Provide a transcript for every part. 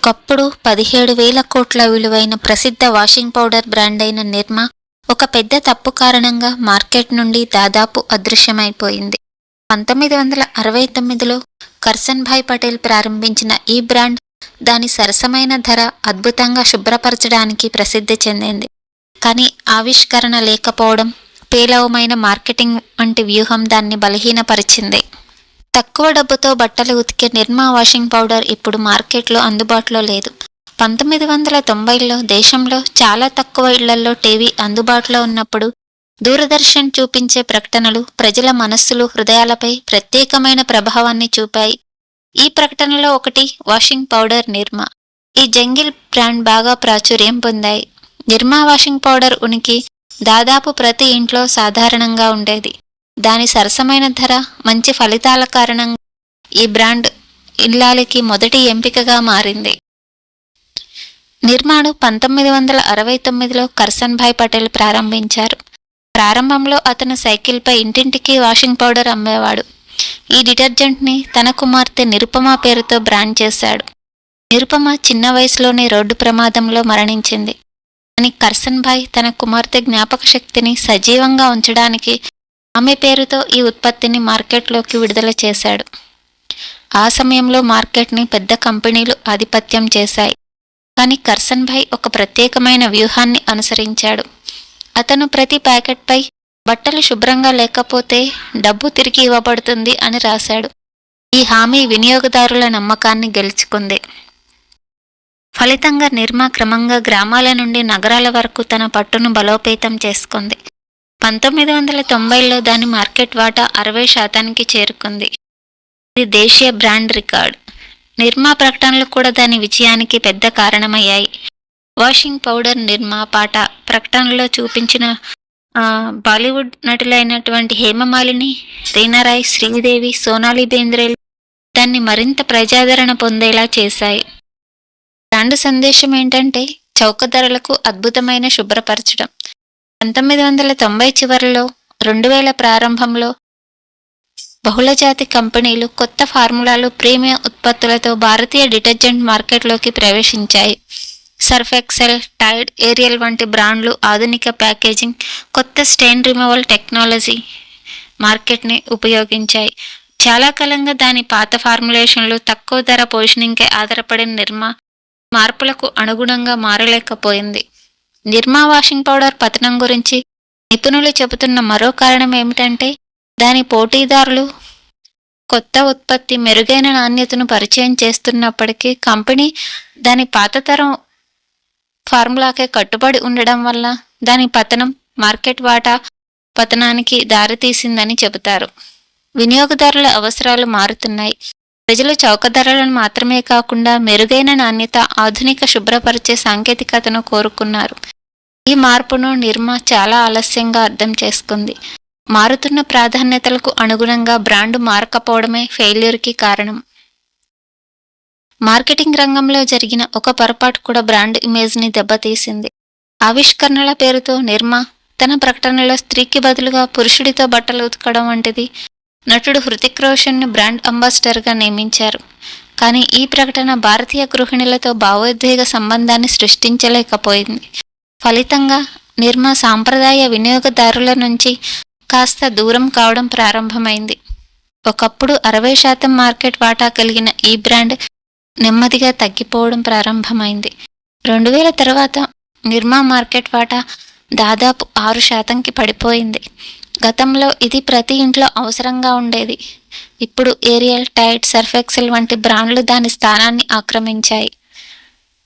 ఒకప్పుడు పదిహేడు వేల కోట్ల విలువైన ప్రసిద్ధ వాషింగ్ పౌడర్ బ్రాండ్ అయిన నిర్మా ఒక పెద్ద తప్పు కారణంగా మార్కెట్ నుండి దాదాపు అదృశ్యమైపోయింది. పంతొమ్మిది వందల అరవై తొమ్మిదిలో కర్సన్ భాయ్ పటేల్ ప్రారంభించిన ఈ బ్రాండ్ దాని సరసమైన ధర అద్భుతంగా శుభ్రపరచడానికి ప్రసిద్ధి చెందింది. కానీ ఆవిష్కరణ లేకపోవడం పేలవమైన మార్కెటింగ్ వంటి వ్యూహం దాన్ని బలహీనపరిచింది. తక్కువ డబ్బుతో బట్టలు ఉతికే నిర్మా వాషింగ్ పౌడర్ ఇప్పుడు మార్కెట్లో అందుబాటులో లేదు. పంతొమ్మిది వందల తొంభైలో దేశంలో చాలా తక్కువ ఇళ్ళలో టీవీ అందుబాటులో ఉన్నప్పుడు దూరదర్శన్ చూపించే ప్రకటనలు ప్రజల మనస్సులు హృదయాలపై ప్రత్యేకమైన ప్రభావాన్ని చూపాయి. ఈ ప్రకటనలో ఒకటి వాషింగ్ పౌడర్ నిర్మా. ఈ జంగిల్ బ్రాండ్ బాగా ప్రాచుర్యం పొందాయి. నిర్మా వాషింగ్ పౌడర్ ఉనికి దాదాపు ప్రతి ఇంట్లో సాధారణంగా ఉండేది. దాని సరసమైన ధర మంచి ఫలితాల కారణంగా ఈ బ్రాండ్ ఇల్లాలికి మొదటి ఎంపికగా మారింది. నిర్మాణం పంతొమ్మిది వందల అరవై తొమ్మిదిలో కర్సన్ భాయ్ పటేల్ ప్రారంభించారు. ప్రారంభంలో అతను సైకిల్పై ఇంటింటికి వాషింగ్ పౌడర్ అమ్మేవాడు. ఈ డిటర్జెంట్ని తన కుమార్తె నిరుపమ పేరుతో బ్రాండ్ చేశాడు. నిరుపమ చిన్న వయసులోనే రోడ్డు ప్రమాదంలో మరణించింది. కానీ కర్సన్ భాయ్ తన కుమార్తె జ్ఞాపక శక్తిని సజీవంగా ఉంచడానికి ఆమె పేరుతో ఈ ఉత్పత్తిని మార్కెట్లోకి విడుదల చేశాడు. ఆ సమయంలో మార్కెట్ని పెద్ద కంపెనీలు ఆధిపత్యం చేశాయి. కానీ కర్సన్ భాయ్ ఒక ప్రత్యేకమైన వ్యూహాన్ని అనుసరించాడు. అతను ప్రతి ప్యాకెట్పై బట్టలు శుభ్రంగా లేకపోతే డబ్బు తిరిగి ఇవ్వబడుతుంది అని రాశాడు. ఈ హామీ వినియోగదారుల నమ్మకాన్ని గెలుచుకుంది. ఫలితంగా నిర్మా క్రమంగా గ్రామాల నుండి నగరాల వరకు తన పట్టును బలోపేతం చేసుకుంది. పంతొమ్మిది వందల తొంభైలో దాని మార్కెట్ వాటా అరవై శాతానికి చేరుకుంది. ఇది దేశీయ బ్రాండ్ రికార్డ్. నిర్మా ప్రకటనలు కూడా దాని విజయానికి పెద్ద కారణమయ్యాయి. వాషింగ్ పౌడర్ నిర్మా పాట ప్రకటనలో చూపించిన బాలీవుడ్ నటులైనటువంటి హేమమాలిని రీనారాయ్ శ్రీదేవి సోనాలి బేంద్రేలు దాన్ని మరింత ప్రజాదరణ పొందేలా చేశాయి. బ్రాండ్ సందేశం ఏంటంటే చౌక ధరలకు అద్భుతమైన శుభ్రపరచడం. పంతొమ్మిది వందల తొంభై చివరిలో రెండు వేల ప్రారంభంలో బహుళజాతి కంపెనీలు కొత్త ఫార్ములాలు ప్రీమియం ఉత్పత్తులతో భారతీయ డిటర్జెంట్ మార్కెట్లోకి ప్రవేశించాయి. సర్ఫ్ ఎక్సెల్ టైడ్ ఏరియల్ వంటి బ్రాండ్లు ఆధునిక ప్యాకేజింగ్ కొత్త స్టెయిన్ రిమూవల్ టెక్నాలజీ మార్కెట్ని ఉపయోగించాయి. చాలా కాలంగా దాని పాత ఫార్ములేషన్లు తక్కువ ధర పొజిషనింగ్కే ఆధారపడిన నిర్మా మార్పులకు అనుగుణంగా మారలేకపోయింది. నిర్మా వాషింగ్ పౌడర్ పతనం గురించి నిపుణులు చెబుతున్న మరో కారణం ఏమిటంటే దాని పోటీదారులు కొత్త ఉత్పత్తి మెరుగైన నాణ్యతను పరిచయం చేస్తున్నప్పటికీ కంపెనీ దాని పాత తరం ఫార్ములాకే కట్టుబడి ఉండడం వల్ల దాని పతనం మార్కెట్ వాటా పతనానికి దారితీసిందని చెబుతారు. వినియోగదారుల అవసరాలు మారుతున్నాయి. ప్రజలు చౌక ధరలను మాత్రమే కాకుండా మెరుగైన నాణ్యత ఆధునిక శుభ్రపరిచే సాంకేతికతను కోరుకున్నారు. ఈ మార్పును నిర్మా చాలా ఆలస్యంగా అర్థం చేసుకుంది. మారుతున్న ప్రాధాన్యతలకు అనుగుణంగా బ్రాండ్ మారకపోవడమే ఫెయిల్యూర్కి కారణం. మార్కెటింగ్ రంగంలో జరిగిన ఒక పొరపాటు కూడా బ్రాండ్ ఇమేజ్ని దెబ్బతీసింది. ఆవిష్కరణల పేరుతో నిర్మా తన ప్రకటనలో స్త్రీకి బదులుగా పురుషుడితో బట్టలు ఉతకడం వంటిది నటుడు హృతిక్ రోషన్ను బ్రాండ్ అంబాసిడర్గా నియమించారు. కానీ ఈ ప్రకటన భారతీయ గృహిణులతో భావోద్వేగ సంబంధాన్ని సృష్టించలేకపోయింది. ఫలితంగా నిర్మా సాంప్రదాయ వినియోగదారుల నుంచి కాస్త దూరం కావడం ప్రారంభమైంది. ఒకప్పుడు అరవై శాతం మార్కెట్ వాటా కలిగిన ఈ బ్రాండ్ నెమ్మదిగా తగ్గిపోవడం ప్రారంభమైంది. రెండు వేల తర్వాత నిర్మా మార్కెట్ వాటా దాదాపు ఆరు శాతంకి పడిపోయింది. గతంలో ఇది ప్రతి ఇంట్లో అవసరంగా ఉండేది. ఇప్పుడు ఏరియల్ టైట్ సర్ఫెక్సెల్ వంటి బ్రాండ్లు దాని స్థానాన్ని ఆక్రమించాయి.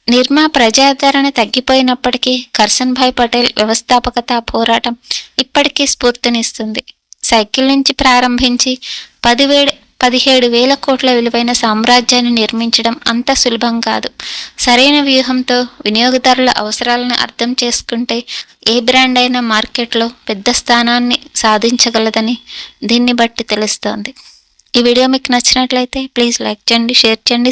నిర్మా ప్రజాదరణ తగ్గిపోయినప్పటికీ కర్సన్ భాయ్ పటేల్ వ్యవస్థాపకత పోరాటం ఇప్పటికీ స్ఫూర్తినిస్తుంది. సైకిల్ నుంచి ప్రారంభించి పదివేడు పదిహేడు వేల కోట్ల విలువైన సామ్రాజ్యాన్ని నిర్మించడం అంత సులభం కాదు. సరైన వ్యూహంతో వినియోగదారుల అవసరాలను అర్థం చేసుకుంటే ఏ బ్రాండ్ అయినా మార్కెట్లో పెద్ద స్థానాన్ని సాధించగలదని దీన్ని బట్టి తెలుస్తోంది. ఈ వీడియో మీకు నచ్చినట్లయితే ప్లీజ్ లైక్ చేయండి షేర్ చేయండి